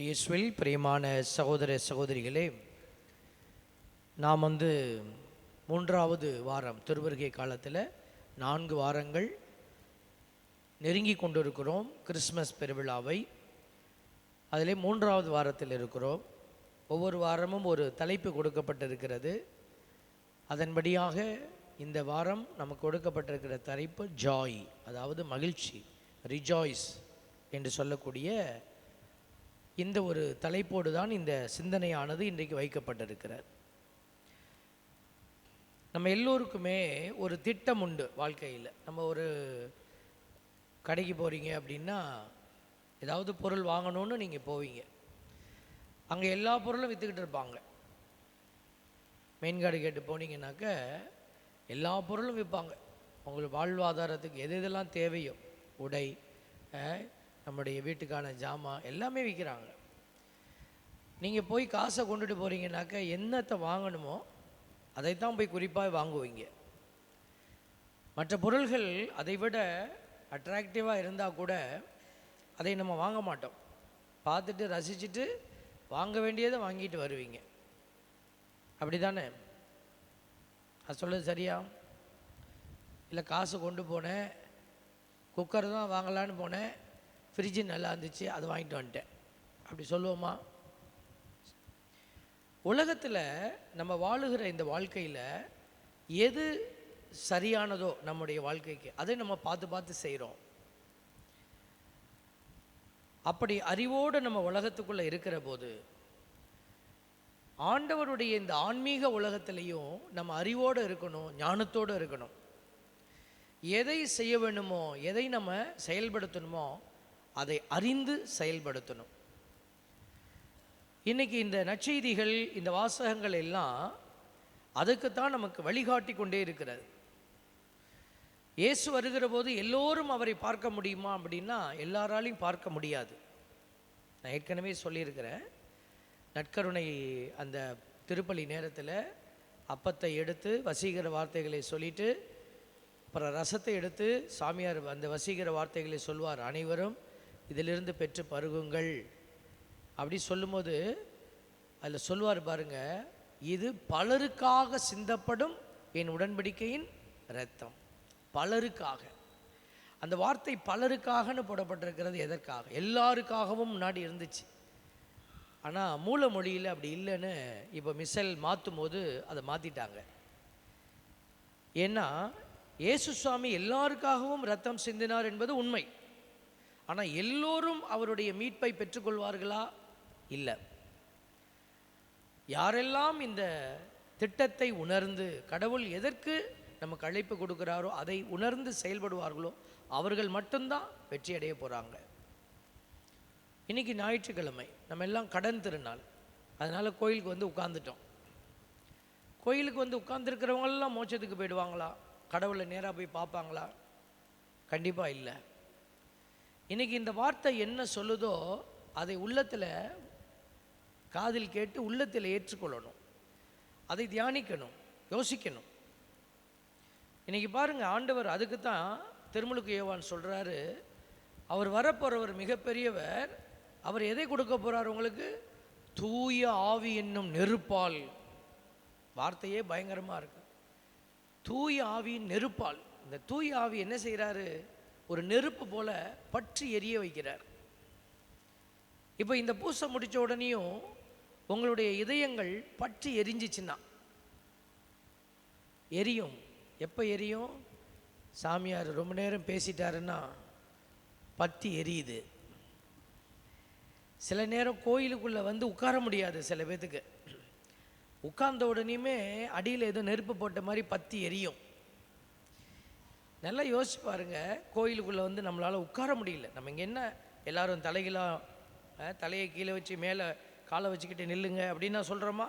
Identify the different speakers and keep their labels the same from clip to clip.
Speaker 1: இயேசுவில் பிரியமான சகோதர சகோதரிகளே நாம் வந்து மூன்றாவது வாரம் திருவருகை காலத்தில் நான்கு வாரங்கள் நெருங்கி கொண்டிருக்கிறோம் கிறிஸ்மஸ் பெருவிழாவை. அதிலே மூன்றாவது வாரத்தில் இருக்கிறோம். ஒவ்வொரு வாரமும் ஒரு தலைப்பு கொடுக்கப்பட்டிருக்கிறது. அதன்படியாக இந்த வாரம் நமக்கு கொடுக்கப்பட்டிருக்கிற தலைப்பு ஜாய் அதாவது மகிழ்ச்சி ரிஜாய்ஸ் என்று சொல்லக்கூடிய இந்த ஒரு தலைப்போடு தான் இந்த சிந்தனையானது இன்றைக்கு வைக்கப்பட்டிருக்கிறார் நம்ம எல்லோருக்குமே ஒரு திட்டம் உண்டு வாழ்க்கையில். நம்ம ஒரு கடைக்கு போகிறீங்க அப்படின்னா ஏதாவது பொருள் வாங்கணும்னு நீங்கள் போவீங்க. அங்கே எல்லா பொருளும் விற்றுக்கிட்டு இருப்பாங்க. மெயின் கார்டு கேட்டு போனீங்கன்னாக்க எல்லா பொருளும் விற்பாங்க உங்களுக்கு வாழ்வாதாரத்துக்கு எது எதெல்லாம் தேவையோ உடை நம்முடைய வீட்டுக்கான ஜாமான் எல்லாமே விற்கிறாங்க நீங்கள் போய் காசை கொண்டுட்டு போகிறீங்கனாக்க என்னத்தை வாங்கணுமோ அதைத்தான் போய் குறிப்பாக வாங்குவீங்க. மற்ற பொருள்கள் அதை விட அட்ராக்டிவாக இருந்தால் கூட அதை நம்ம வாங்க மாட்டோம். பார்த்துட்டு ரசிச்சுட்டு வாங்க வேண்டியதை வாங்கிட்டு வருவீங்க. அப்படி தானே அது சொல்லுது சரியா? இல்லை காசு கொண்டு போனேன் குக்கர் தான் வாங்கலான்னு போனேன் ஃப்ரிட்ஜு நல்லா இருந்துச்சு அது வாங்கிட்டு வந்துட்டேன். அப்படி சொல்லுவோமா? உலகத்தில் நம்ம வாழுகிற இந்த வாழ்க்கையில் எது சரியானதோ நம்முடைய வாழ்க்கைக்கு அதை நம்ம பார்த்து பார்த்து செய்கிறோம் அப்படி அறிவோடு நம்ம உலகத்துக்குள்ளே இருக்கிற போது ஆண்டவருடைய இந்த ஆன்மீக உலகத்திலையும் நம்ம அறிவோடு இருக்கணும் ஞானத்தோடு இருக்கணும். எதை செய்ய வேணுமோ எதை நம்ம செயல்படுத்தணுமோ அதை அறிந்து செயல்படுத்தணும். இன்னைக்கு இந்த நற்செய்திகள் இந்த வாசகங்கள் எல்லாம் அதுக்குத்தான் நமக்கு வழிகாட்டி கொண்டே இருக்கிறது. இயேசு வருகிற போது எல்லோரும் அவரை பார்க்க முடியுமா அப்படின்னா எல்லாராலையும் பார்க்க முடியாது. நான் ஏற்கனவே சொல்லியிருக்கிறேன். நற்கருணை அந்த திருப்பலி நேரத்தில் அப்பத்தை எடுத்து வசீகர வார்த்தைகளை சொல்லிட்டு அப்புறம் ரசத்தை எடுத்து சாமியார் அந்த வசீகர வார்த்தைகளை சொல்வார் அனைவரும். இதிலிருந்து பெற்று பருகுங்கள். அப்படி சொல்லும்போது அதில் சொல்லுவார் பாருங்க இது பலருக்காக சிந்தப்படும் என் உடன்படிக்கையின் இரத்தம். பலருக்காக. அந்த வார்த்தை பலருக்காகன்னு போடப்பட்டிருக்கிறது எதற்காக? எல்லாருக்காகவும் முன்னாடி இருந்துச்சு. ஆனால் மூல மொழியில் அப்படி இல்லைன்னு இப்போ மிசல் மாற்றும் போது அதை மாற்றிட்டாங்க ஏன்னா இயேசு சுவாமி எல்லாருக்காகவும் ரத்தம் சிந்தினார் என்பது உண்மை. ஆனால் எல்லோரும் அவருடைய மீட்பை பெற்றுக்கொள்வார்களா? இல்லை. யாரெல்லாம் இந்த திட்டத்தை உணர்ந்து கடவுள் எதற்கு நமக்கு அழைப்பு கொடுக்குறாரோ அதை உணர்ந்து செயல்படுவார்களோ அவர்கள் மட்டும்தான் வெற்றி அடைய போகிறாங்க இன்னைக்கு ஞாயிற்றுக்கிழமை. நம்ம எல்லாம் கடன் திருநாள். அதனால் கோயிலுக்கு வந்து உட்காந்துட்டோம் கோயிலுக்கு வந்து உட்காந்துருக்கிறவங்கெல்லாம் மோட்சத்துக்கு போயிடுவாங்களா? கடவுளை நேராக போய் பார்ப்பாங்களா? கண்டிப்பாக இல்லை. இன்றைக்கி இந்த வார்த்தை என்ன சொல்லுதோ அதை உள்ளத்தில் காதில் கேட்டு உள்ளத்தில் ஏற்றுக்கொள்ளணும். அதை தியானிக்கணும் யோசிக்கணும். இன்றைக்கி பாருங்கள் ஆண்டவர் அதுக்கு தான் திருமுழுக்கு யோவான் சொல்கிறாரு அவர் வரப்போகிறவர் மிகப்பெரியவர் அவர் எதை கொடுக்க போகிறார் உங்களுக்கு? தூய ஆவி என்னும் நெருப்பால். வார்த்தையே பயங்கரமாக இருக்கு. தூய ஆவி நெருப்பால். இந்த தூய ஆவி என்ன செய்கிறாரு ஒரு நெருப்பு போல பற்றி எரிய வைக்கிறார். இப்போ இந்த பூசை முடித்த உடனேயும் உங்களுடைய இதயங்கள் பற்றி எரிஞ்சிச்சுன்னா எரியும். எப்போ எரியும்? சாமியார் ரொம்ப நேரம் பேசிட்டாருன்னா பற்றி எரியுது. சில நேரம் கோயிலுக்குள்ளே வந்து உட்கார முடியாது சில பேத்துக்கு. உட்கார்ந்த உடனேயுமே அடியில் ஏதோ நெருப்பு போட்ட மாதிரி பற்றி எரியும். நல்லா யோசிச்சு பாருங்க. கோயிலுக்குள்ளே வந்து நம்மளால் உட்கார முடியல. நம்ம இங்கே என்ன? எல்லாரும் தலைகளாக தலையை கீழே வச்சு மேலே காலை வச்சுக்கிட்டு நில்லுங்க அப்படின்னு சொல்கிறோமா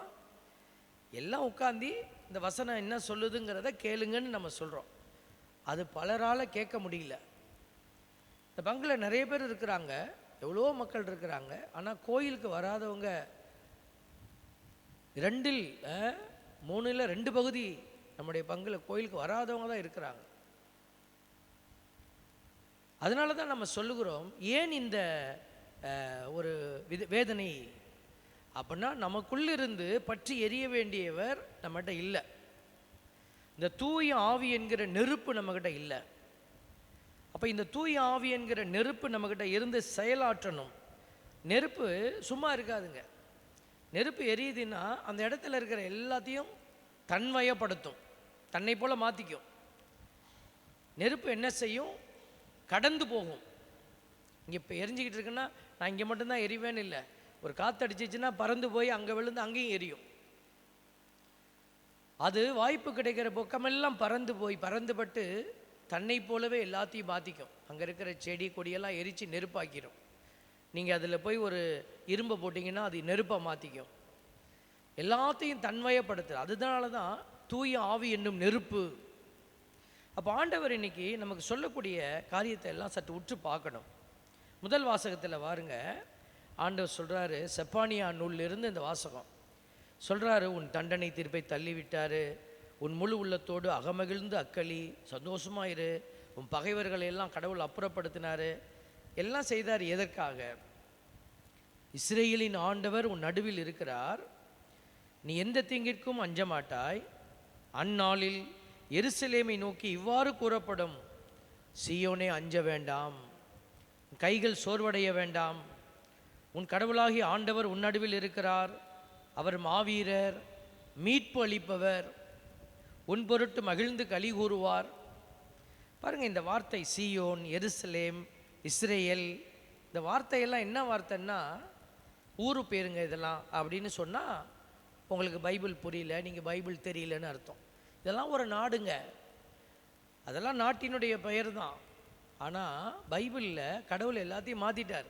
Speaker 1: எல்லாம் உட்காந்தி இந்த வசனம் என்ன சொல்லுதுங்கிறத கேளுங்கன்னு நம்ம சொல்கிறோம் அது பலரால் கேட்க முடியல. இந்த பங்கில் நிறைய பேர் இருக்கிறாங்க. எவ்வளோ மக்கள் இருக்கிறாங்க. ஆனால் கோயிலுக்கு வராதவங்க ரெண்டில் மூணில் ரெண்டு பகுதி நம்முடைய பங்கில் கோயிலுக்கு வராதவங்க தான் இருக்கிறாங்க. அதனால தான் நம்ம சொல்லுகிறோம் ஏன் இந்த ஒரு வேதனை? அப்படின்னா நமக்குள்ளிருந்து பற்றி எரிய வேண்டியவர் நம்மகிட்ட இல்லை. இந்த தூய ஆவி என்கிற நெருப்பு நம்மக்கிட்ட இல்லை. அப்போ இந்த தூய ஆவி என்கிற நெருப்பு நம்மக்கிட்ட இருந்து செயலாற்றணும். நெருப்பு சும்மா இருக்காதுங்க. நெருப்பு எரியுதுன்னா அந்த இடத்துல இருக்கிற எல்லாத்தையும் தன்வயப்படுத்தும். தன்னை போல் மாற்றிக்கும் நெருப்பு என்ன செய்யும்? கடந்து போகும். இங்கே இப்போ எரிஞ்சிக்கிட்டு இருக்குன்னா நான் இங்கே மட்டும்தான் எரிவேன்னு இல்லை. ஒரு காற்று அடிச்சிச்சுன்னா பறந்து போய் அங்கே விழுந்து அங்கேயும் எரியும். அது வாய்ப்பு கிடைக்கிற பக்கமெல்லாம் பறந்து போய் பறந்துபட்டு தன்னை போலவே எல்லாத்தையும் பாதிக்கும். அங்கே இருக்கிற செடி கொடியெல்லாம் எரித்து நெருப்பாக்கிடும் நீங்கள் அதில் போய் ஒரு இரும்பை போட்டிங்கன்னா அது நெருப்பை மாற்றிக்கும் எல்லாத்தையும் தன்வயப்படுத்துது அதனால தான் தூய ஆவி என்னும் நெருப்பு அப்போ ஆண்டவர் இன்னைக்கு நமக்கு சொல்லக்கூடிய காரியத்தை எல்லாம் சற்று உற்று பார்க்கணும். முதல் வாசகத்தில் வாருங்க. ஆண்டவர் சொல்கிறாரு செப்பானியா நூலிலிருந்து இந்த வாசகம். சொல்கிறாரு உன் தண்டனை தீர்ப்பை தள்ளிவிட்டார். உன் முழு உள்ளத்தோடு அகமகிழ்ந்து அக்களி சந்தோஷமாயிரு. உன் பகைவர்களை எல்லாம் கடவுள் அப்புறப்படுத்தினார். எல்லாம் செய்தார் எதற்காக? இஸ்ரேலின் ஆண்டவர் உன் நடுவில் இருக்கிறார். நீ எந்த தீங்கிற்கும் அஞ்ச மாட்டாய். அந்நாளில் எருசலேமை நோக்கி இவ்வாறு கூறப்படும். சியோனே அஞ்ச வேண்டாம். கைகள் சோர்வடைய வேண்டாம். உன் கடவுளாகி ஆண்டவர் உன் நடுவில் இருக்கிறார். அவர் மாவீரர் மீட்பு அளிப்பவர். உன் பொருட்டு மகிழ்ந்து களி கூறுவார். பாருங்கள் இந்த வார்த்தை சியோன் எருசலேம் இஸ்ரேல் இந்த வார்த்தையெல்லாம் என்ன வார்த்தைன்னா ஊரு பேருங்க இதெல்லாம் அப்படின்னு சொன்னால் உங்களுக்கு பைபிள் புரியல நீங்கள் பைபிள் தெரியலன்னு அர்த்தம். இதெல்லாம் ஒரு நாடுங்க. அதெல்லாம் நாட்டினுடைய பெயர் தான் ஆனால் பைபிளில் கடவுள் எல்லாத்தையும் மாற்றிட்டார்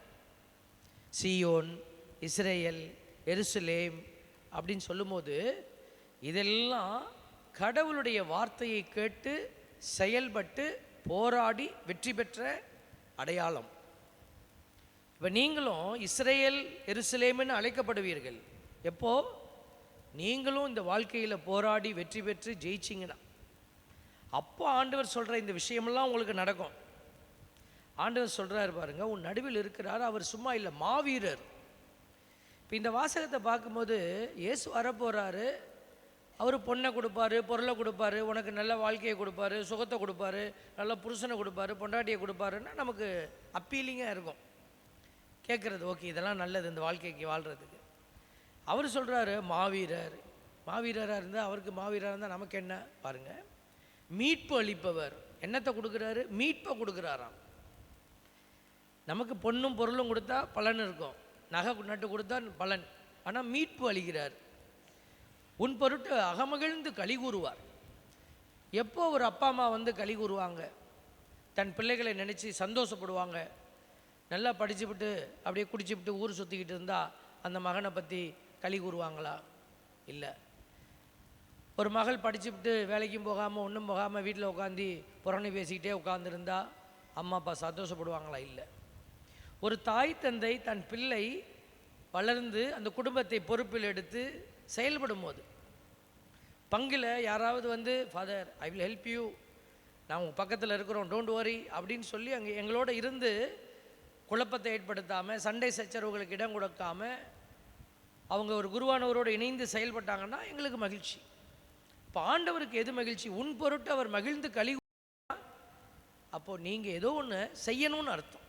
Speaker 1: சியோன் இஸ்ரேல் எருசலேம் அப்படின்னு சொல்லும்போது இதெல்லாம் கடவுளுடைய வார்த்தையை கேட்டு செயல்பட்டு போராடி வெற்றி பெற்ற அடையாளம். இப்போ நீங்களும் இஸ்ரேல் எருசலேம்னு அழைக்கப்படுவீர்கள். எப்போது நீங்களும் இந்த வாழ்க்கையில் போராடி வெற்றி பெற்று ஜெயிச்சிங்கன்னா அப்போ ஆண்டவர் சொல்கிற இந்த விஷயமெல்லாம் உங்களுக்கு நடக்கும். ஆண்டவர் சொல்கிறாரு பாருங்க உன் நடுவில் இருக்கிறார் அவர் சும்மா இல்லை மாவீரர். இப்போ இந்த வாசகத்தை பார்க்கும்போது இயேசு வரப்போகிறாரு அவர் பொண்ணை கொடுப்பாரு பொருளை கொடுப்பாரு உனக்கு நல்ல வாழ்க்கையை கொடுப்பாரு சுகத்தை கொடுப்பாரு நல்ல புருஷனை கொடுப்பாரு பொண்டாட்டியை கொடுப்பாருன்னா நமக்கு அப்பீலிங்காக இருக்கும். கேட்குறது ஓகே இதெல்லாம் நல்லது இந்த வாழ்க்கைக்கு வாழ்கிறதுக்கு அவர் சொல்கிறாரு மாவீரர். மாவீரராக இருந்தால் அவருக்கு மாவீரராக இருந்தால் நமக்கு என்ன? பாருங்க. மீட்பு அளிப்பவர். என்னத்தை கொடுக்குறாரு? மீட்பை கொடுக்குறாராம். நமக்கு பொண்ணும் பொருளும் கொடுத்தா பலன் இருக்கும். நகை நட்டு கொடுத்தா பலன். ஆனால் மீட்பு அளிக்கிறார். உன் பொருட்டு அகமகிழ்ந்து களி கூறுவார். எப்போ ஒரு அப்பா அம்மா வந்து களி கூறுவாங்க? தன் பிள்ளைகளை நினச்சி சந்தோஷப்படுவாங்க. நல்லா படிச்சுவிட்டு அப்படியே குடிச்சுவிட்டு ஊர் சுற்றிக்கிட்டு இருந்தால் அந்த மகனை பற்றி களி கூறுவாங்களா? இல்லை. ஒரு மகள் படிச்சுவிட்டு வேலைக்கும் போகாமல் ஒன்றும் போகாமல் வீட்டில் உட்காந்து புறணி பேசிக்கிட்டே உட்காந்துருந்தா அம்மா அப்பா சந்தோஷப்படுவாங்களா? இல்லை. ஒரு தாய் தந்தை தன் பிள்ளை வளர்ந்து அந்த குடும்பத்தை பொறுப்பில் எடுத்து செயல்படும் போது பங்கில் யாராவது வந்து father I will help you நான் உங்கள் பக்கத்தில் இருக்கிறோம். டோன்ட் வரி அப்படின்னு சொல்லி அங்கே எங்களோட இருந்து குழப்பத்தை ஏற்படுத்தாமல் சண்டை சச்சரவுகளுக்கு இடம் கொடுக்காம அவங்க ஒரு குருவானவரோடு இணைந்து செயல்பட்டாங்கன்னா எங்களுக்கு மகிழ்ச்சி. இப்போ ஆண்டவருக்கு எது மகிழ்ச்சி? உன் பொருட்டு அவர் மகிழ்ந்து களி அப்போது நீங்கள் ஏதோ ஒன்று செய்யணும்னு அர்த்தம்.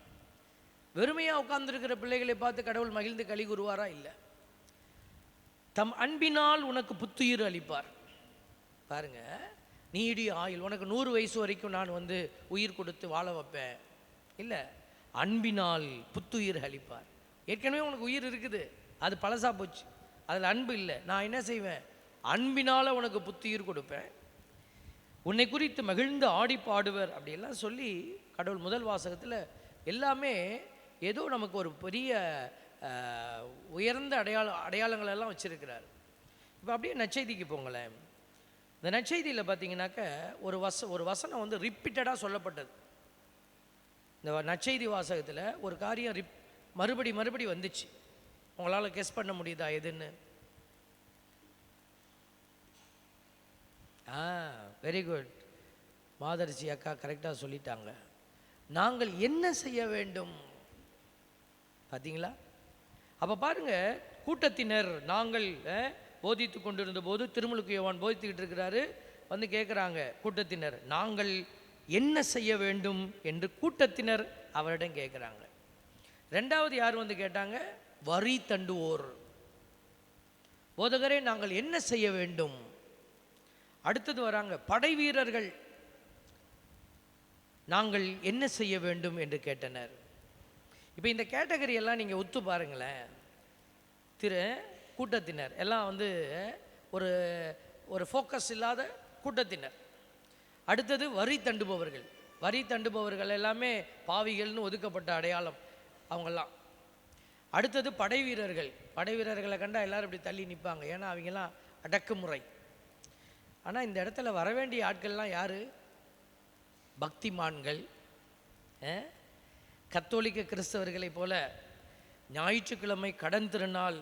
Speaker 1: வெறுமையாக உட்கார்ந்துருக்கிற பிள்ளைகளை பார்த்து கடவுள் மகிழ்ந்து களி கூறுவாரா? இல்லை. தம் அன்பினால் உனக்கு புத்துயிர் அளிப்பார். பாருங்க நீடி ஆயுள். உனக்கு நூறு வயசு வரைக்கும் நான் வந்து உயிர் கொடுத்து வாழ வைப்பேன். இல்லை அன்பினால் புத்துயிர் அளிப்பார். ஏற்கனவே உனக்கு உயிர் இருக்குது. அது பழசா போச்சு. அதில் அன்பு இல்லை. நான் என்ன செய்வேன்? அன்பினால் உனக்கு புத்துயிர் கொடுப்பேன். உன்னை குறித்து மகிழ்ந்து ஆடி பாடுவர் அப்படியெல்லாம் சொல்லி கடவுள் முதல் வாசகத்தில் எல்லாமே ஏதோ நமக்கு ஒரு பெரிய உயர்ந்த அடையாள அடையாளங்களெல்லாம் வச்சுருக்கிறார். இப்போ அப்படியே நச்செய்திக்கு போங்களேன். இந்த நற்செய்தியில் பார்த்தீங்கன்னாக்க ஒரு வச ஒரு வசனம் வந்து ரிப்பீட்டடாக சொல்லப்பட்டது. இந்த நற்செய்தி வாசகத்தில் ஒரு காரியம் ரிப் மறுபடி மறுபடி வந்துச்சு. உங்களால் கெஸ் பண்ண முடியுதா எதுன்னு? ஆ வெரி குட் மாதரிசி அக்கா கரெக்டாக சொல்லிட்டாங்க. நாங்கள் என்ன செய்ய வேண்டும்? பார்த்தீங்களா அப்போ பாருங்க கூட்டத்தினர் நாங்கள் போதித்து கொண்டிருந்த போது திருமுழுக்கு யோவான் போதித்துக்கிட்டு இருக்கிறாரு. வந்து கேட்குறாங்க கூட்டத்தினர் நாங்கள் என்ன செய்ய வேண்டும்? என்று கூட்டத்தினர் அவரிடம் கேட்குறாங்க ரெண்டாவது யார் வந்து கேட்டாங்க? வரி தண்டுவோர். போதகரே நாங்கள் என்ன செய்ய வேண்டும்? அடுத்தது வராங்க படை வீரர்கள். நாங்கள் என்ன செய்ய வேண்டும் என்று கேட்டனர். இப்போ இந்த கேட்டகரி எல்லாம் நீங்கள் ஒத்து பாருங்களேன். திரு கூட்டத்தினர். எல்லாம் வந்து ஒரு ஒரு ஃபோக்கஸ் இல்லாத கூட்டத்தினர். அடுத்தது வரி தண்டுபவர்கள். வரி தண்டுபவர்கள் எல்லாமே பாவிகள்னு ஒதுக்கப்பட்ட அடையாளம் அவங்கெல்லாம். அடுத்தது படை வீரர்கள். படை வீரர்களை எல்லாரும் இப்படி தள்ளி நிற்பாங்க ஏன்னா அவங்கெல்லாம் அடக்குமுறை. ஆனால் இந்த இடத்துல வர வேண்டிய ஆட்கள்லாம் யார்? பக்திமான்கள். கத்தோலிக்க கிறிஸ்தவர்களைப் போல ஞாயிற்றுக்கிழமை கடன் திருநாள்.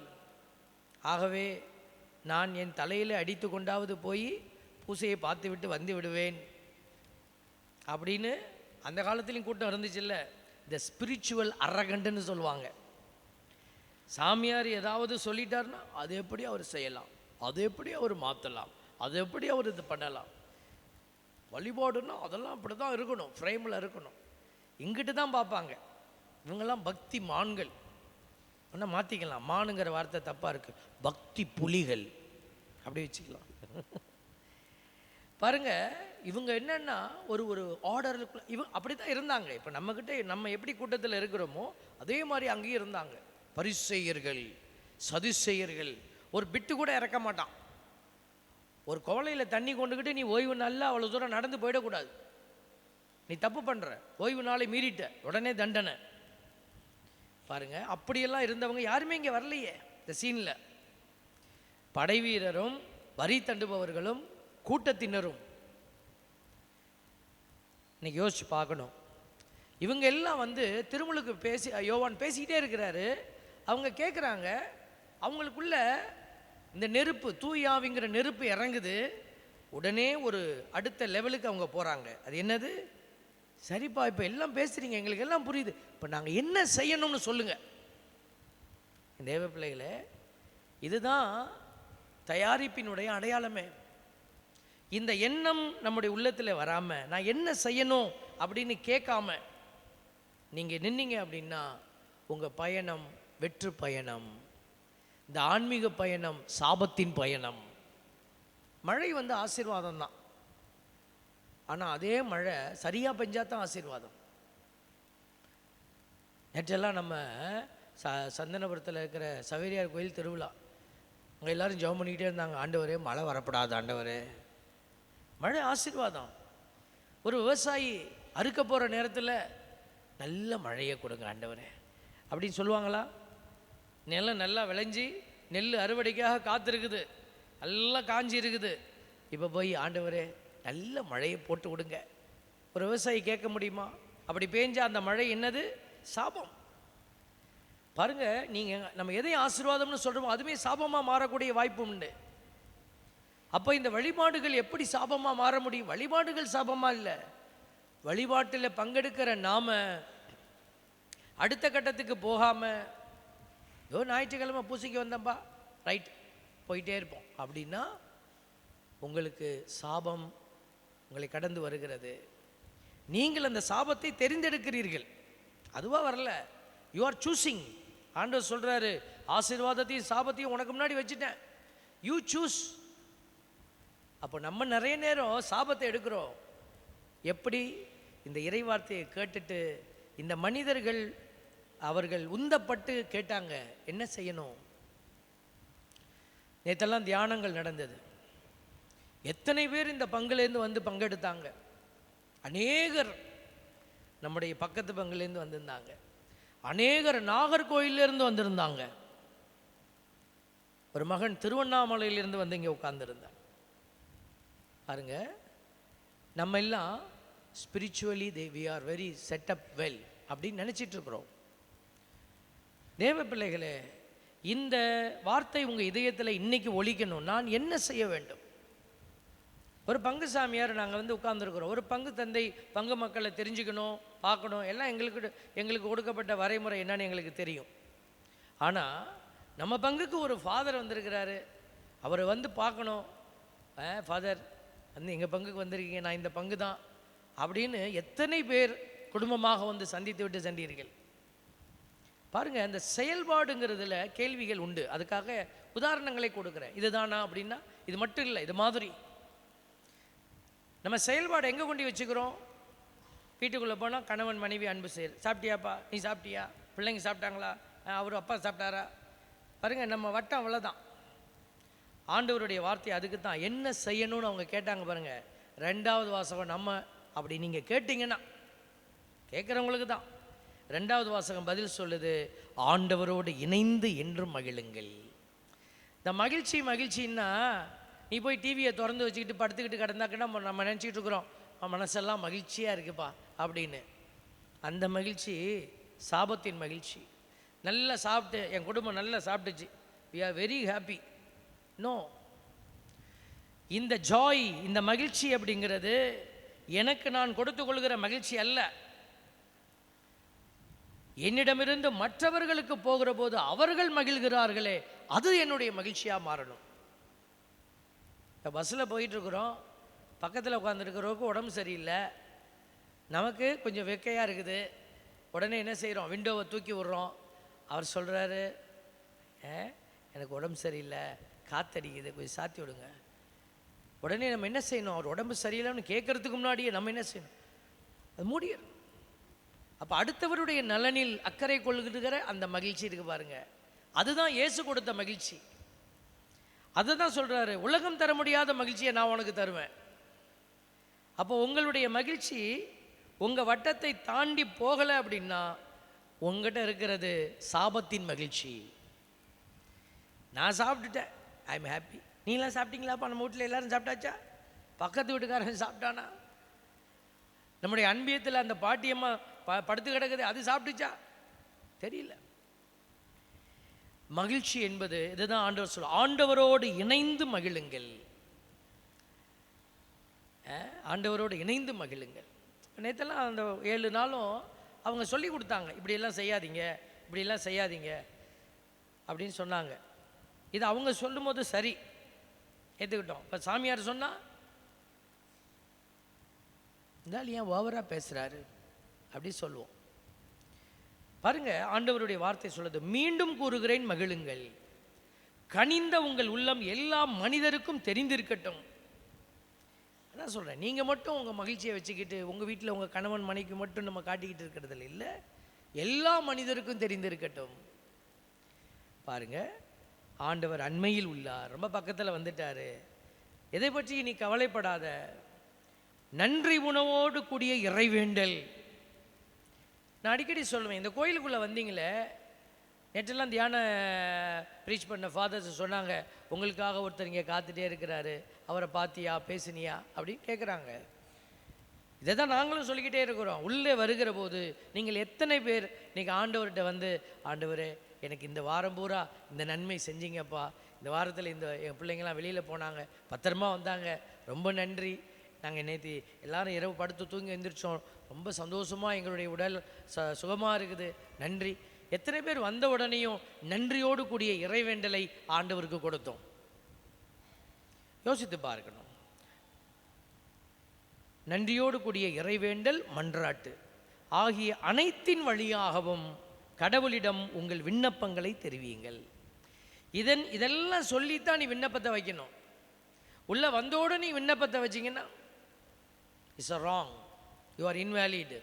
Speaker 1: ஆகவே நான் என் தலையில் அடித்து கொண்டாவது போய் பூசையை பார்த்துவிட்டு வந்து விடுவேன். அப்படின்னு அந்த காலத்துலேயும் கூட்டம் இருந்துச்சுல்ல இந்த ஸ்பிரிச்சுவல் அரகண்டுன்னு சொல்லுவாங்க. சாமியார் ஏதாவது சொல்லிட்டாருன்னா அது எப்படி அவர் செய்யலாம்? அது எப்படி அவர் மாற்றலாம் அது எப்படி அவர் இது பண்ணலாம்? வழிபாடுன்னா அதெல்லாம் அப்படி தான் இருக்கணும். ஃப்ரேமில் இருக்கணும். இங்கிட்டு தான் பார்ப்பாங்க. இவங்கெல்லாம் பக்தி மான்கள். ஒன்றா மாற்றிக்கலாம் மானுங்கிற வார்த்தை தப்பாக இருக்குது பக்தி புலிகள். அப்படி வச்சுக்கலாம். பாருங்க இவங்க என்னென்னா ஒரு ஒரு ஆர்டருக்குள்ள இவங்க அப்படி தான் இருந்தாங்க. இப்போ நம்மக்கிட்ட நம்ம எப்படி கூட்டத்தில் இருக்கிறோமோ அதே மாதிரி அங்கேயும் இருந்தாங்க. பரிசெயர்கள் சதுசெயர்கள். ஒரு பிட்டு கூட இறக்க மாட்டான். ஒரு கோலையில் தண்ணி கொண்டுக்கிட்டு நீ ஓய்வு நாளில் அவ்வளோ தூரம் நடந்து போயிடக்கூடாது. நீ தப்பு பண்ணுற ஓய்வு நாளை மீறிட்ட. உடனே தண்டனை. பாருங்க அப்படியெல்லாம் இருந்தவங்க யாருமே இங்கே வரலையே இந்த சீனில் படைவீரரும் வரி தண்டுபவர்களும் கூட்டத்தினரும். இன்னைக்கு யோசிச்சு பார்க்கணும். இவங்க எல்லாம் வந்து திருமுழுக்கு பேசி யோவான் பேசிக்கிட்டே இருக்கிறாரு. அவங்க கேட்குறாங்க அவங்களுக்குள்ள இந்த நெருப்பு தூயாவிங்கிற நெருப்பு இறங்குது. உடனே ஒரு அடுத்த லெவலுக்கு அவங்க போகிறாங்க அது என்னது? சரிப்பா இப்போ எல்லாம் பேசுகிறீங்க எங்களுக்கு எல்லாம் புரியுது. இப்போ நாங்கள் என்ன செய்யணும்னு சொல்லுங்கள் தேவ பிள்ளைகளே இதுதான் தயாரிப்பினுடைய அடையாளமே. இந்த எண்ணம் நம்முடைய உள்ளத்தில் வராமல் நான் என்ன செய்யணும் அப்படின்னு கேட்காம நீங்கள் நின்னீங்க அப்படின்னா உங்கள் பயணம் வெற்று பயணம் இந்த ஆன்மீக பயணம் சாபத்தின் பயணம். மழை வந்து ஆசீர்வாதம் தான். ஆனால் அதே மழை சரியாக பெஞ்சா தான் ஆசீர்வாதம். நேற்றெல்லாம் நம்ம ச சந்தனபுரத்தில் இருக்கிற சவேரியார் கோயில் திருவிழா அங்கே எல்லோரும் ஜெபம் பண்ணிக்கிட்டே இருந்தாங்க. ஆண்டவரே மழை வரப்படாது ஆண்டவரே. மழை ஆசீர்வாதம். ஒரு விவசாயி அறுக்க போகிற நேரத்தில் நல்ல மழையை கொடுங்க ஆண்டவரே. அப்படின்னு சொல்லுவாங்களா? நிலம் நல்லா விளைஞ்சி நெல் அறுவடைக்காக காத்திருக்குது. நல்லா காஞ்சி இருக்குது. இப்போ போய் ஆண்டவரே நல்ல மழையை போட்டு விடுங்க. ஒரு விவசாயி கேட்க முடியுமா? அப்படி பேஞ்சா அந்த மழை என்னது? சாபம். பாருங்க நீங்க நம்ம எதை ஆசீர்வாதம்னு சொல்கிறோமோ அதுவுமே சாபமா மாறக்கூடிய வாய்ப்பு உண்டு. அப்போ இந்த வழிபாடுகள் எப்படி சாபமா மாற முடியும்? வழிபாடுகள் சாபமா இல்லை. வழிபாட்டில் பங்கெடுக்கிற நாம அடுத்த கட்டத்துக்கு போகாம ஏதோ ஞாயிற்றுக்கிழமை பூசைக்கு வந்தம்பா ரைட் போயிட்டே இருப்போம். அப்படின்னா உங்களுக்கு சாபம் உங்களை கடந்து வருகிறது. நீங்கள் அந்த சாபத்தை தெரிந்தெடுக்கிறீர்கள். அதுவாக வரல. யூ ஆர் சூசிங் ஆண்டவர் சொல்கிறாரு ஆசீர்வாதத்தையும் சாபத்தையும் உனக்கு முன்னாடி வச்சுட்டேன். யூ சூஸ் அப்போ நம்ம நிறைய நேரம் சாபத்தை எடுக்கிறோம். எப்படி? இந்த இறைவார்த்தையை கேட்டுட்டு இந்த மனிதர்கள் அவர்கள் உந்தப்பட்டு கேட்டாங்க என்ன செய்யணும்? நேற்றெல்லாம் தியானங்கள் நடந்தது. எத்தனை பேர் இந்த பங்குலேருந்து வந்து பங்கெடுத்தாங்க? அநேகர் நம்முடைய பக்கத்து பங்குலேருந்து வந்திருந்தாங்க. அநேகர் நாகர்கோயிலிருந்து வந்திருந்தாங்க. ஒரு மகன் திருவண்ணாமலையிலிருந்து வந்து இங்கே உட்கார்ந்திருந்தார். பாருங்க நம்ம எல்லாம் spiritually they we are very set up well அப்படின்னு நினச்சிட்டு இருக்கிறோம். தேவ பிள்ளைகளே இந்த வார்த்தை உங்கள் இதயத்தில் இன்னைக்கு ஒழிக்கணும் நான் என்ன செய்ய வேண்டும்? ஒரு பங்கு சாமியார் நாங்கள் வந்து உட்கார்ந்துருக்குறோம். ஒரு பங்கு தந்தை பங்கு மக்களை தெரிஞ்சுக்கணும் பார்க்கணும். எல்லாம் எங்களுக்கு எங்களுக்கு கொடுக்கப்பட்ட வரைமுறை என்னன்னு எங்களுக்கு தெரியும். ஆனால் நம்ம பங்குக்கு ஒரு ஃபாதர் வந்திருக்கிறாரு. அவரை வந்து பார்க்கணும். ஃபாதர் வந்து எங்கள் பங்குக்கு வந்திருக்கீங்க நான் இந்த பங்கு தான் அப்படின்னு எத்தனை பேர் குடும்பமாக வந்து சந்தித்து விட்டு சென்றீர்கள்? பாருங்க அந்த செயல்பாடுங்கிறதுல கேள்விகள் உண்டு. அதுக்காக உதாரணங்களை கொடுக்குறேன். இதுதானா அப்படின்னா இது மட்டும் இல்லை இது மாதிரி. நம்ம செயல்பாடு எங்கே கொண்டு வச்சுக்கிறோம்? வீட்டுக்குள்ளே போனால் கணவன் மனைவி அன்பு செய்யுது சாப்பிட்டியாப்பா? நீ சாப்பிட்டியா? பிள்ளைங்க சாப்பிட்டாங்களா? அவர் அப்பா சாப்பிட்டாரா? பாருங்கள் நம்ம வட்டம் அவ்வளோதான் ஆண்டவருடைய வார்த்தை அதுக்கு தான் என்ன செய்யணும்னு அவங்க கேட்டாங்க பாருங்க. ரெண்டாவது வாசகம் நம்ம. அப்படி நீங்கள் கேட்டிங்கன்னா கேட்குறவங்களுக்கு தான் ரெண்டாவது வாசகம் பதில் சொல்லுது ஆண்டவரோடு இணைந்து என்றும் மகிழுங்கள். இந்த மகிழ்ச்சி மகிழ்ச்சின்னா நீ போய் டிவியை திறந்து வச்சுக்கிட்டு படுத்துக்கிட்டு கிடந்தாக்கன்னா நம்ம நம்ம நினச்சிக்கிட்டு இருக்கிறோம் "அவன் மனசெல்லாம் மகிழ்ச்சியாக இருக்குப்பா அப்படின்னு. அந்த மகிழ்ச்சி சாபத்தின் மகிழ்ச்சி. நல்லா சாப்பிட்டு என் குடும்பம் நல்லா சாப்பிட்டுச்சு. We are very happy no இந்த ஜாய் இந்த மகிழ்ச்சி அப்படிங்கிறது எனக்கு நான் கொடுத்து கொள்கிற மகிழ்ச்சி அல்ல. என்னிடமிருந்து மற்றவர்களுக்கு போகிற போது அவர்கள் மகிழ்கிறார்களே அது என்னுடைய மகிழ்ச்சியாக மாறணும். இப்போ பஸ்ஸில் போயிட்டுருக்குறோம். பக்கத்தில் உட்காந்துருக்கிறவருக்கு உடம்பு சரியில்லை. நமக்கு கொஞ்சம் வெக்கையாக இருக்குது. உடனே என்ன செய்கிறோம் விண்டோவை தூக்கி விடுறோம். அவர் சொல்கிறாரு எனக்கு உடம்பு சரியில்லை. காத்தடிக்குது. கொஞ்சம் சாத்தி விடுங்க. உடனே நம்ம என்ன செய்யணும்? அவர் உடம்பு சரியில்லைன்னு கேட்கறதுக்கு முன்னாடியே நம்ம என்ன செய்யணும்? அது மூடிடும் அப்போ அடுத்தவருடைய நலனில் அக்கறை கொள்கிற அந்த மகிழ்ச்சி இருக்கு பாருங்க. அதுதான் இயேசு கொடுத்த மகிழ்ச்சி. அதை தான் சொல்கிறாரு உலகம் தர முடியாத மகிழ்ச்சியை நான் உனக்கு தருவேன். அப்போ உங்களுடைய மகிழ்ச்சி உங்கள் வட்டத்தை தாண்டி போகலை அப்படின்னா உங்ககிட்ட இருக்கிறது சாபத்தின் மகிழ்ச்சி. நான் சாப்பிட்டுட்டேன். ஐ எம் ஹாப்பி நீங்களாம் சாப்பிட்டீங்களாப்பா நம்ம வீட்டில் எல்லாரும் சாப்பிட்டாச்சா? பக்கத்து வீட்டுக்காரன் சாப்பிட்டானா? நம்முடைய அன்பியத்தில் அந்த பாட்டியம்மா ப படுத்து கிடக்குது. அது சாப்பிட்டுச்சா? தெரியல. மகிழ்ச்சி என்பது இதுதான் ஆண்டவர் சொல்ல ஆண்டவரோடு இணைந்து மகிழுங்கள். ஆண்டவரோடு இணைந்து மகிழுங்கள். நேற்றெல்லாம் அந்த ஏழு நாளும் அவங்க சொல்லி கொடுத்தாங்க இப்படியெல்லாம் செய்யாதீங்க இப்படியெல்லாம் செய்யாதீங்க அப்படின்னு சொன்னாங்க. இது அவங்க சொல்லும்போது சரி. ஏற்றுக்கிட்டோம் இப்போ சாமியார் சொன்னால் இருந்தாலும் ஏன் ஓவராக பேசுகிறாரு அப்படி சொல்லுவோம். பாருங்க ஆண்டவருடைய வார்த்தை சொல்லுது மீண்டும் கூறுகிறேன் மகிழுங்கள். கனிந்த உங்கள் உள்ளம் எல்லா மனிதருக்கும் தெரிந்திருக்கட்டும். அதான் சொல்கிறேன் நீங்கள் மட்டும் உங்கள் மகிழ்ச்சியை வச்சுக்கிட்டு உங்கள் வீட்டில் உங்கள் கணவன் மனைக்கு மட்டும் நம்ம காட்டிக்கிட்டு இருக்கிறதில்ல இல்லை எல்லா மனிதருக்கும் தெரிந்திருக்கட்டும். பாருங்க ஆண்டவர் அண்மையில் உள்ளார் ரொம்ப பக்கத்தில் வந்துட்டாரு. எதை பற்றி நீ கவலைப்படாத? நன்றி உணவோடு கூடிய இறைவேண்டல். நான் அடிக்கடி சொல்லுவேன் இந்த கோயிலுக்குள்ளே வந்தீங்களே நேற்றெல்லாம் தியான ப்ரீச் பண்ண ஃபாதர்ஸ் சொன்னாங்க உங்களுக்காக ஒருத்தர் இங்கே காத்துட்டே இருக்கிறாரு அவரை பார்த்தியா பேசுனியா? அப்படின்னு கேட்குறாங்க இதை தான் நாங்களும் சொல்லிக்கிட்டே இருக்கிறோம். உள்ளே வருகிற போது நீங்கள் எத்தனை பேர் இன்றைக்கி ஆண்டவர்கிட்ட வந்து ஆண்டவர் எனக்கு இந்த வாரம் பூரா இந்த நன்மை செஞ்சீங்கப்பா. இந்த வாரத்தில் இந்த என் பிள்ளைங்களாம் வெளியில் போனாங்க பத்திரமா வந்தாங்க. ரொம்ப நன்றி. நாங்கள் நேற்று எல்லாரும் இரவு படுத்து தூங்கி எழுந்திரிச்சோம் ரொம்ப சந்தோஷமாக எங்களுடைய உடல் ச சுகமாக இருக்குது. நன்றி. எத்தனை பேர் வந்த உடனேயும் நன்றியோடு கூடிய இறைவேண்டலை ஆண்டவருக்கு கொடுத்தோம். யோசித்து பார்க்கணும். நன்றியோடு கூடிய இறைவேண்டல் மன்றாட்டு. ஆகிய அனைத்தின் வழியாகவும் கடவுளிடம் உங்கள் விண்ணப்பங்களை தெரிவியுங்கள். இதன் இதெல்லாம் சொல்லித்தான் நீ விண்ணப்பத்தை வைக்கணும். உள்ள வந்தோடு நீ விண்ணப்பத்தை வச்சிங்கன்னா it's a wrong you are invalid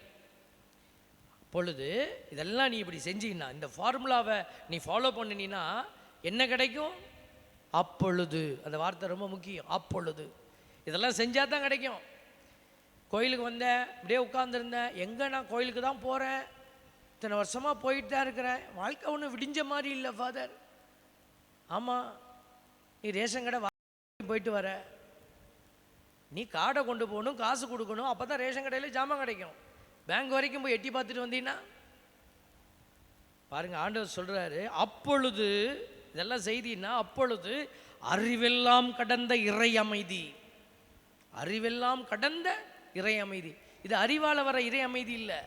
Speaker 1: பொழுது இதெல்லாம் நீ இப்படி செஞ்சீங்கன்னா இந்த ஃபார்முலாவை நீ ஃபாலோ பண்ணினீன்னா என்ன கிடைக்கும்? அப்பொழுது. அந்த வார்த்தை ரொம்ப முக்கியம். அப்பொழுது. இதெல்லாம் செஞ்சால் தான் கிடைக்கும். கோயிலுக்கு வந்தேன் இப்படியே உட்காந்துருந்தேன் எங்கே நான் கோயிலுக்கு தான் போகிறேன் இத்தனை வருஷமாக போயிட்டு தான் இருக்கிறேன். வாழ்க்கை ஒன்றும் விடிஞ்ச மாதிரி இல்லை ஃபாதர் ஆமாம் நீ ரேஷன் கடை போயிட்டு வர. நீ கார்டை கொண்டு போகணும் காசு கொடுக்கணும் அப்போ தான் ரேஷன் கடையில் ஜாமான் கிடைக்கும். பேங்க் வரைக்கும் போய் எட்டி பார்த்துட்டு வந்தீங்கன்னா பாருங்க ஆண்டவர் சொல்கிறாரு அப்பொழுது இதெல்லாம் செய்தின்னா அப்பொழுது அறிவெல்லாம் கடந்த இறை அமைதி. அறிவெல்லாம் கடந்த இறை அமைதி. இது அறிவால் வர இறை அமைதி இல்லை.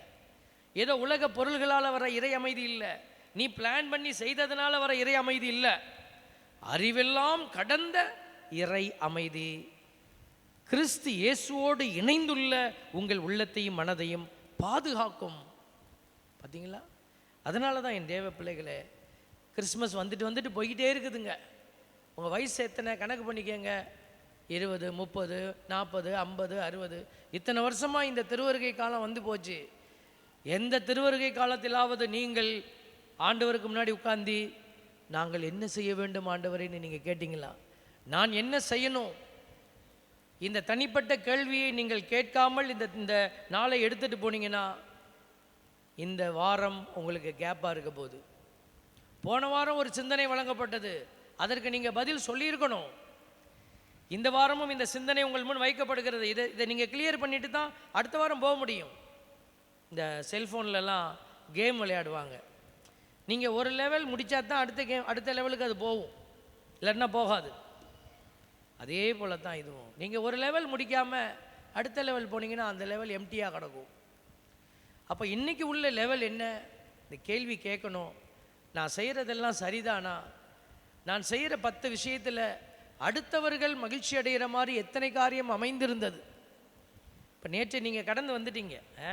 Speaker 1: ஏதோ உலக பொருள்களால் வர இறை அமைதி இல்லை. நீ பிளான் பண்ணி செய்ததுனால வர இறை அமைதி இல்லை. அறிவெல்லாம் கடந்த இறை அமைதி. கிறிஸ்து இயேசுவோடு இணைந்துள்ள உங்கள் உள்ளத்தையும் மனதையும் பாதுகாக்கும். பார்த்தீங்களா அதனால தான் என் தேவ பிள்ளைகளே கிறிஸ்மஸ் வந்துட்டு வந்துட்டு போய்கிட்டே இருக்குதுங்க. உங்கள் வயசு எத்தனை? கணக்கு பண்ணிக்கங்க. இருபது முப்பது நாற்பது ஐம்பது அறுபது. இத்தனை வருஷமாக இந்த திருவருகை காலம் வந்து போச்சு. எந்த திருவருகை காலத்திலாவது நீங்கள் ஆண்டவருக்கு முன்னாடி உட்காந்து நாங்கள் என்ன செய்ய வேண்டும் ஆண்டவரேன்னு நீங்கள் கேட்டிங்களா? நான் என்ன செய்யணும்? இந்த தனிப்பட்ட கேள்வியை நீங்கள் கேட்காமல் இந்த இந்த நாளை எடுத்துகிட்டு போனீங்கன்னா இந்த வாரம் உங்களுக்கு கேப்பாக இருக்க போகுது. போன வாரம் ஒரு சிந்தனை வழங்கப்பட்டது. அதற்கு நீங்கள் பதில் சொல்லியிருக்கணும். இந்த வாரமும் இந்த சிந்தனை உங்கள் முன் வைக்கப்படுகிறது. இதை இதை நீங்கள் கிளியர் பண்ணிட்டு தான் அடுத்த வாரம் போக முடியும். இந்த செல்ஃபோன்லலாம் கேம் விளையாடுவாங்க. நீங்கள் ஒரு லெவல் முடிச்சா தான் அடுத்த கேம் அடுத்த லெவலுக்கு அது போகும். இல்லைன்னா போகாது. அதே போல தான் இதுவும். நீங்கள் ஒரு லெவல் முடிக்காமல் அடுத்த லெவல் போனீங்கன்னா அந்த லெவல் எம்டியாக கிடக்கும். அப்போ இன்றைக்கி உள்ள லெவல் என்ன? இந்த கேள்வி கேட்கணும். நான் செய்கிறதெல்லாம் சரிதானா? நான் செய்கிற பத்து விஷயத்தில் அடுத்தவர்கள் மகிழ்ச்சி அடைகிற மாதிரி எத்தனை காரியம் அமைந்திருந்தது? இப்போ நேற்று நீங்கள் கடந்து வந்துட்டீங்க ஆ?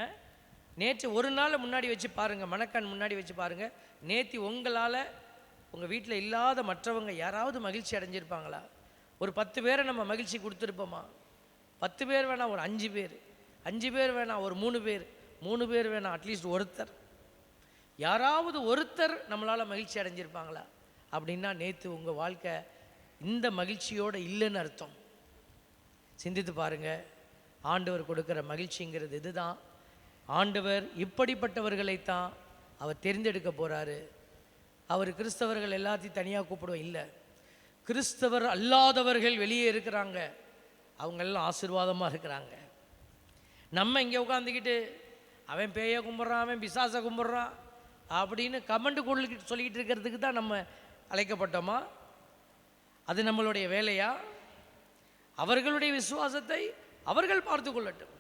Speaker 1: நேற்று ஒரு நாள் முன்னாடி வச்சு பாருங்கள் மணக்கண் முன்னாடி வச்சு பாருங்கள் நேற்று உங்களால் உங்கள் வீட்டில் இல்லாத மற்றவங்க யாராவது மகிழ்ச்சி அடைஞ்சிருப்பாங்களா? ஒரு பத்து பேரை நம்ம மகிழ்ச்சி கொடுத்துருப்போமா? பத்து பேர் வேணாம் ஒரு அஞ்சு பேர். அஞ்சு பேர் வேணாம் ஒரு மூணு பேர். மூணு பேர் வேணாம் அட்லீஸ்ட் ஒருத்தர். யாராவது ஒருத்தர் நம்மளால் மகிழ்ச்சி அடைஞ்சிருப்பாங்களா? அப்படின்னா நேற்று உங்கள் வாழ்க்கை இந்த மகிழ்ச்சியோடு இல்லைன்னு அர்த்தம். சிந்தித்து பாருங்க. ஆண்டவர் கொடுக்குற மகிழ்ச்சிங்கிறது இதுதான். ஆண்டவர் இப்படிப்பட்டவர்களைத்தான் அவர் தெரிந்தெடுக்க போகிறாரு அவர் கிறிஸ்தவர்கள் எல்லாத்தையும் தனியாக கூப்பிடுவோம் இல்லை. கிறிஸ்தவர் அல்லாதவர்கள் வெளியே இருக்கிறாங்க. அவங்கெல்லாம் ஆசீர்வாதமாக இருக்கிறாங்க. நம்ம இங்கே உட்காந்துக்கிட்டு அவன் பேயை கும்பிட்றான் அவன் பிசாசை கும்பிட்றான் அப்படின்னு கமெண்ட் கொள்ளிக்கிட்டு சொல்லிக்கிட்டு இருக்கிறதுக்கு தான் நம்ம அழைக்கப்பட்டோமா? அது நம்மளுடைய வேலையா? அவர்களுடைய விசுவாசத்தை அவர்கள் பார்த்து கொள்ளட்டும்.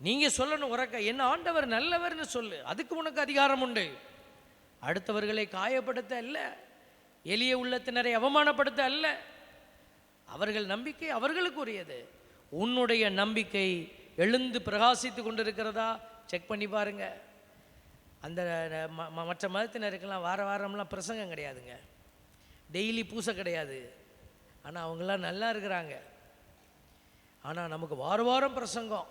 Speaker 1: நீங்கள் சொல்லணும் உறக்க என்ன ஆண்டவர் நல்லவர்னு சொல்லு. அதுக்கு உனக்கு அதிகாரம் உண்டு. அடுத்தவர்களை காயப்படுத்த இல்லை. எளிய உள்ளத்தினரை அவமானப்படுத்த அல்ல. அவர்கள் நம்பிக்கை அவர்களுக்கு உரியது உன்னுடைய நம்பிக்கை எழுந்து பிரகாசித்து கொண்டிருக்கிறதா? செக் பண்ணி பாருங்க. அந்த ம- ம- மற்ற மதத்தினருக்கெல்லாம் வார வாரம்லாம் பிரசங்கம் கிடையாதுங்க. டெய்லி பூசை கிடையாது. ஆனால் அவங்களாம் நல்லா இருக்கிறாங்க. ஆனால் நமக்கு வார வாரம் பிரசங்கம்.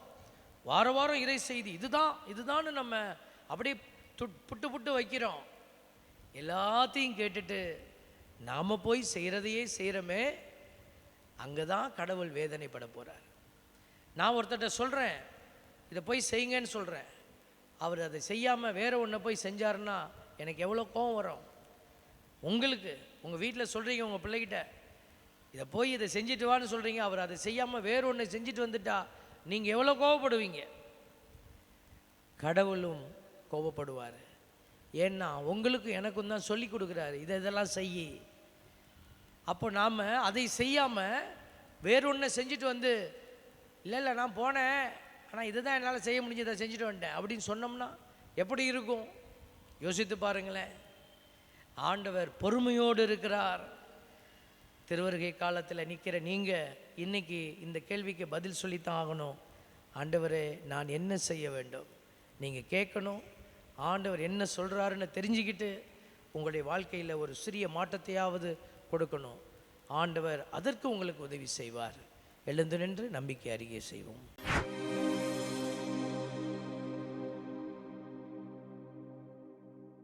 Speaker 1: வார வாரம் இறை செய்தி. இதுதான் இதுதான்னு நம்ம அப்படியே துட் புட்டு புட்டு வைக்கிறோம். எல்லாத்தையும் கேட்டுட்டு நாம் போய் செய்கிறதையே செய்கிறோமே அங்கே தான் கடவுள் வேதனைப்பட போகிறார் நான் ஒருத்தர்கிட்ட சொல்கிறேன் இதை போய் செய்யுங்கன்னு சொல்கிறேன் அவர் அதை செய்யாமல் வேறு ஒன்றை போய் செஞ்சாருன்னா எனக்கு எவ்வளோ கோவம் வரும். உங்களுக்கு உங்கள் வீட்டில் சொல்கிறீங்க உங்கள் பிள்ளைகிட்ட இதை போய் இதை செஞ்சுட்டு வான்னு சொல்கிறீங்க அவர் அதை செய்யாமல் வேறு ஒன்று செஞ்சுட்டு வந்துட்டா நீங்கள் எவ்வளோ கோவப்படுவீங்க? கடவுளும் கோபப்படுவார் ஏன்னா உங்களுக்கும் எனக்கும் தான் சொல்லி கொடுக்குறாரு. இதை இதெல்லாம் செய் அப்போ நாம் அதை செய்யாமல் வேறு ஒன்று செஞ்சுட்டு வந்து இல்லை இல்லை நான் போனேன். ஆனால் இதுதான் என்னால் செய்ய முடிஞ்சதை. செஞ்சுட்டு வந்துட்டேன். அப்படின்னு சொன்னோம்னா எப்படி இருக்கும்? யோசித்து பாருங்களேன். ஆண்டவர் பொறுமையோடு இருக்கிறார். திருவருகை காலத்தில் நிற்கிற நீங்கள் இன்னைக்கு இந்த கேள்விக்கு பதில் சொல்லித்தான் ஆகணும். ஆண்டவரே நான் என்ன செய்ய வேண்டும்? நீங்கள் கேட்கணும் ஆண்டவர் என்ன சொல்கிறாருன்னு தெரிஞ்சுக்கிட்டு உங்களுடைய வாழ்க்கையில் ஒரு சிறிய மாற்றத்தையாவது கொடுக்கணும். ஆண்டவர் அதற்கு உங்களுக்கு உதவி செய்வார். எழுந்து நின்று நம்பிக்கை அறிக்கை செய்வோம்.